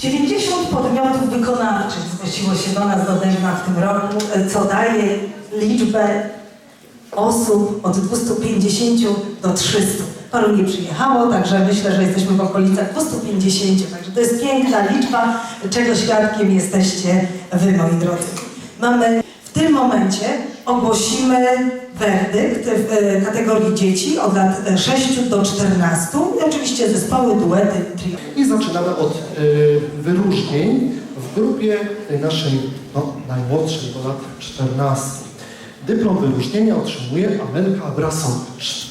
90 podmiotów wykonawczych zgłosiło się do nas do Dębna w tym roku, e, co daje liczbę osób od 250 do 300. Paru nie przyjechało, także myślę, że jesteśmy w okolicach 250. Także to jest piękna liczba, czego świadkiem jesteście Wy, moi drodzy. Mamy tym momencie ogłosimy werdykt w e, kategorii dzieci od lat e, 6 do 14. I oczywiście zespoły, duety, trio. I zaczynamy od y, wyróżnień w grupie tej naszej no, najmłodszej, do lat 14. Dyplom wyróżnienia otrzymuje Amelka Abrasowicz.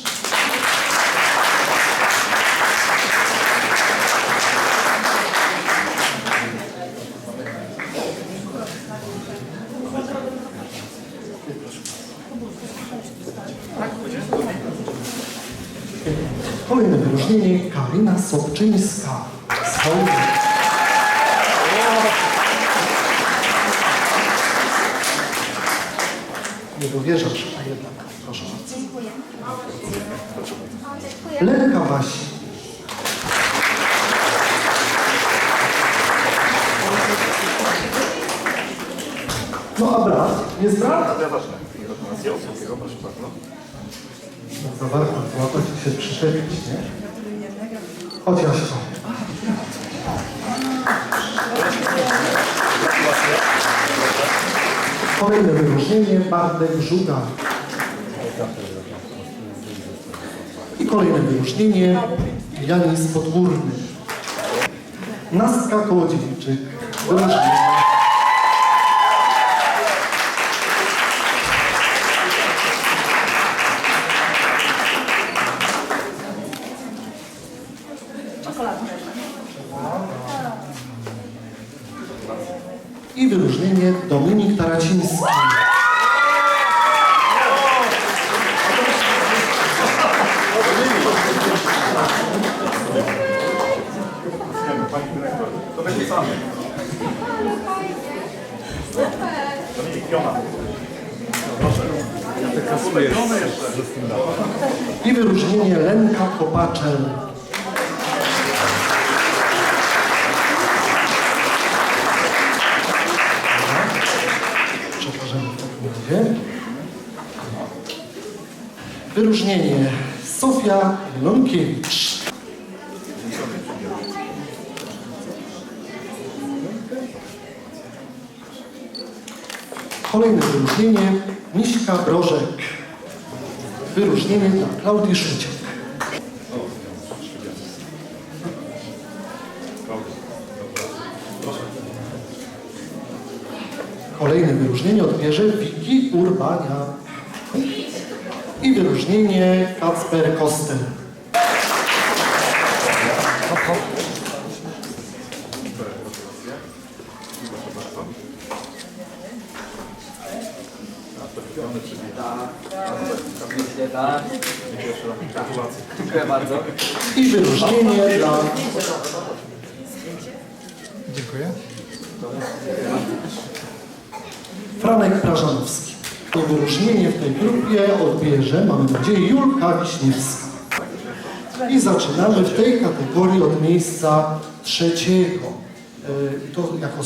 Kolejne Karina Sobczyńska. Swoje. Nie dowierzasz, a jednak proszę bardzo. Dziękuję. Lenka Wasi. No a brat? Jest brat? No, za warto złapać i się przyczepić, nie? Chodź Jaśko. Kolejne wyróżnienie Bartek Żuga. I kolejne wyróżnienie Janis Podgórny. Nastka Kołodziejczyk. Wyróżnienie. I Dominik Taraciński. To będzie jeszcze. I wyróżnienie Lenka Kopaczel. Wyróżnienie Sofia Lonkiewicz. Kolejne wyróżnienie Miśka Brożek. Wyróżnienie dla Klaudii Szyciak. Kolejne wyróżnienie odbierze Wiki Urbania. Wyróżnienie Kacper tak. Dziękuję bardzo. I wyróżnienie dla Dziękuję. Franek Prażanowski. To wyróżnienie w tej grupie odbierze, mamy nadzieję, Julka Wiśniewska. I zaczynamy w tej kategorii od miejsca trzeciego. E, To jako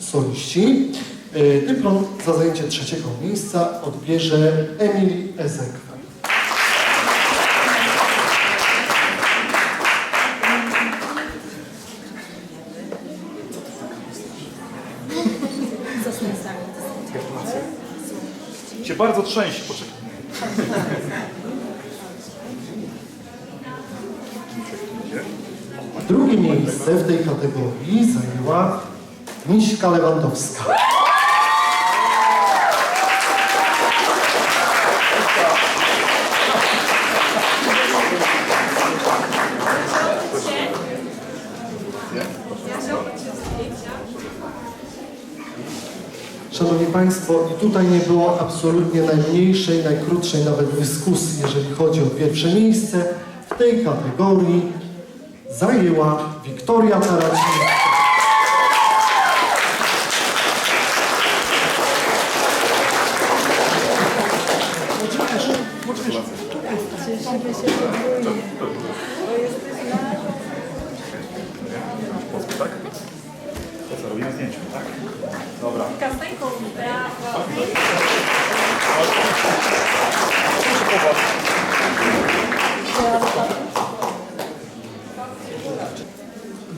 soliści. E, Dyplom za zajęcie trzeciego miejsca odbierze Emil Ezekwe. Się bardzo trzęsi, poczekaj. Drugie miejsce w tej kategorii zajęła Miśka Lewandowska. Szanowni Państwo, i tutaj nie było absolutnie najmniejszej, najkrótszej nawet dyskusji, jeżeli chodzi o pierwsze miejsce. W tej kategorii zajęła Wiktoria Taracińska. pięciu,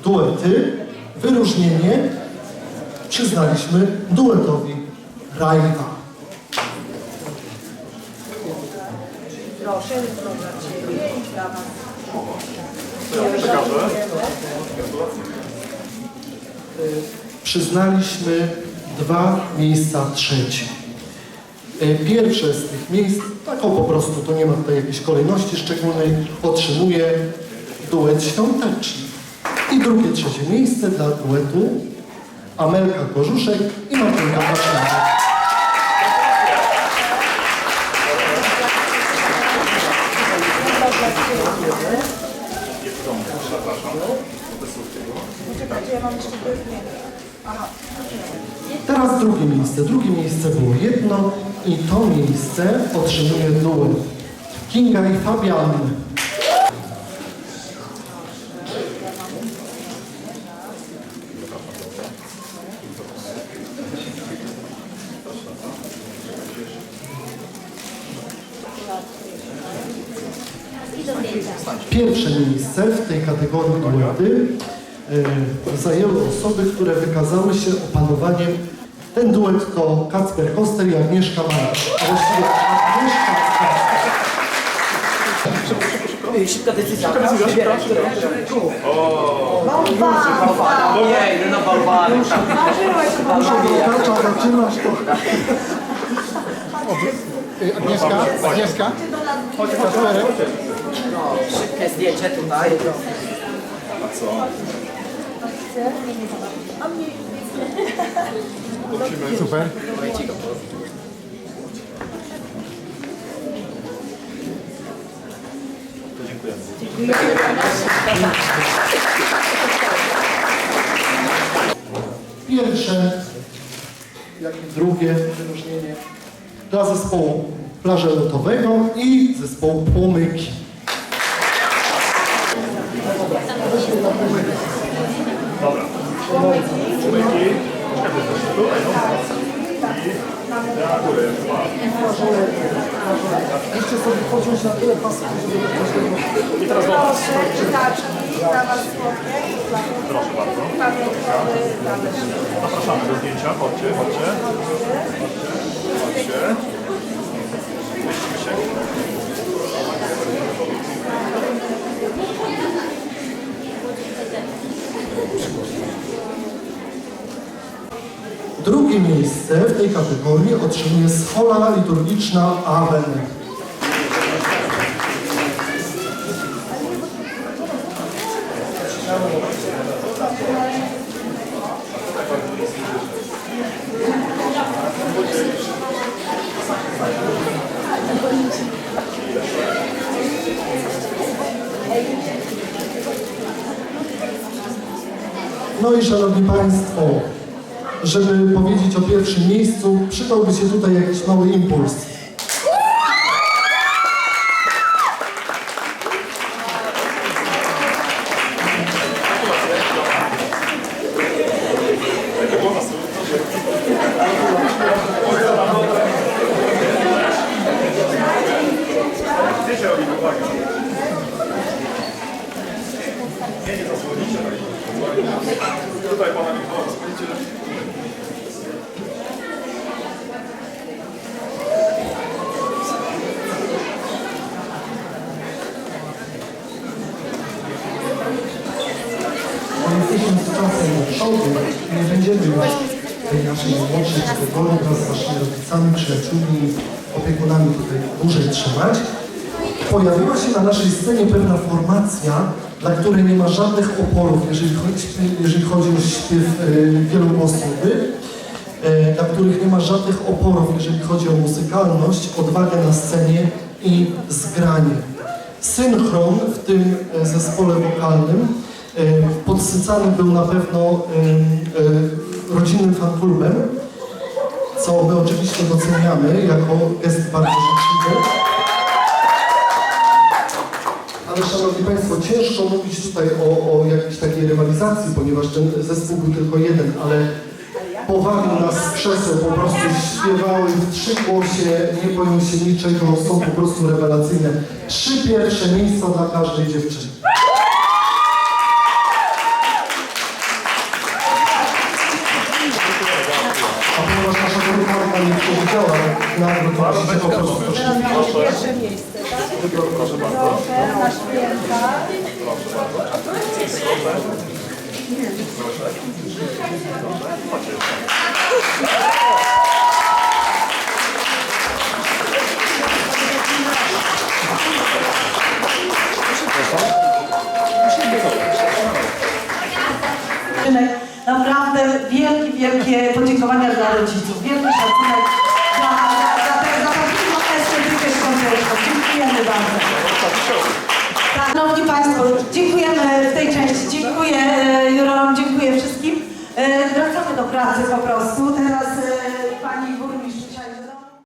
Duety, wyróżnienie przyznaliśmy duetowi Rajka. Proszę, dla Ciebie i dla Was. To ja przekażę. Gratulacje. przyznaliśmy dwa miejsca trzecie. E, Pierwsze z tych miejsc, tak o po prostu, to nie ma tutaj jakiejś kolejności szczególnej, otrzymuje duet świąteczny. I drugie, trzecie miejsce dla duetu Amelka Korzuszek i Martynka Waczynka. Teraz drugie miejsce. Drugie miejsce było jedno i to miejsce otrzymuje duet Kinga i Fabian. Pierwsze miejsce w tej kategorii duety e, zajęły osoby, które wykazały się opanowaniem. Ten duet to Kacper Koster i Agnieszka Marcz. A właściwie Agnieszka. Szybka decyzja. Szybka decyzja, Wybieram, szybka, którą? Bałwan! Nie, idę na bałwany. Kacza, zaczynasz to. Agnieszka, Agnieszka, Kasperek, No, szybkie zdjęcie tutaj. A co? Super. Dziękujemy. Pierwsze, jak i drugie wyróżnienie dla zespołu plażelotowego i zespołu Płomyki. Dobra. Umyki. Czekaj, tutaj, no. I na górę. Dwa. Musicie sobie pociąć na tyle pasów, żeby I teraz do was. Ptaczki, dla Was słodkie. Proszę bardzo. Zapraszamy do zdjęcia. Chodźcie, chodźcie. Chodźcie. Mieścimy się. Drugie miejsce w tej kategorii otrzymuje schola liturgiczna Awen. No i Szanowni Państwo, żeby powiedzieć o pierwszym miejscu, przydałby się tutaj jakiś mały impuls. Zdjęcie robimy, uwaga. Nie, nie zasłonicie. tak. Tutaj pana Michała zasłonicie. Ale jesteśmy z czasem przodu, nie będziemy już tej naszej najmłodszej kategorii wraz z naszymi rodzicami, przyjaciółmi, opiekunami tutaj dłużej trzymać. Pojawiła się na naszej scenie pewna formacja, dla której nie ma żadnych oporów, jeżeli chodzi, jeżeli chodzi o śpiew y, wielogłosowy, y, dla których nie ma żadnych oporów, jeżeli chodzi o muzykalność, odwagę na scenie i zgranie. Synchron w tym e, zespole wokalnym e, podsycany był na pewno e, e, rodzinnym fanklubem, co my oczywiście doceniamy jako gest bardzo życzliwy. Ale Szanowni Państwo, ciężko mówić tutaj o, o jakiejś takiej rywalizacji, ponieważ ten zespół był tylko jeden, ale powalił nas z krzeseł, po prostu śpiewały w trzy głosie, nie boją się niczego, są po prostu rewelacyjne. Trzy pierwsze miejsca dla każdej dziewczyny. A ponieważ nasza nie przewidziała to musicie po prostu Pierwsze miejsce, tak? Proszę, na święta. Dziewczynek, Naprawdę wielkie, wielkie podziękowania dla rodziców. Wielki szacunek za, za, za, tę- za taką estetykę świąteczną. Szanowni Państwo, dziękujemy w tej części. Dziękuję e, jurorom, dziękuję wszystkim. E, Wracamy do pracy po prostu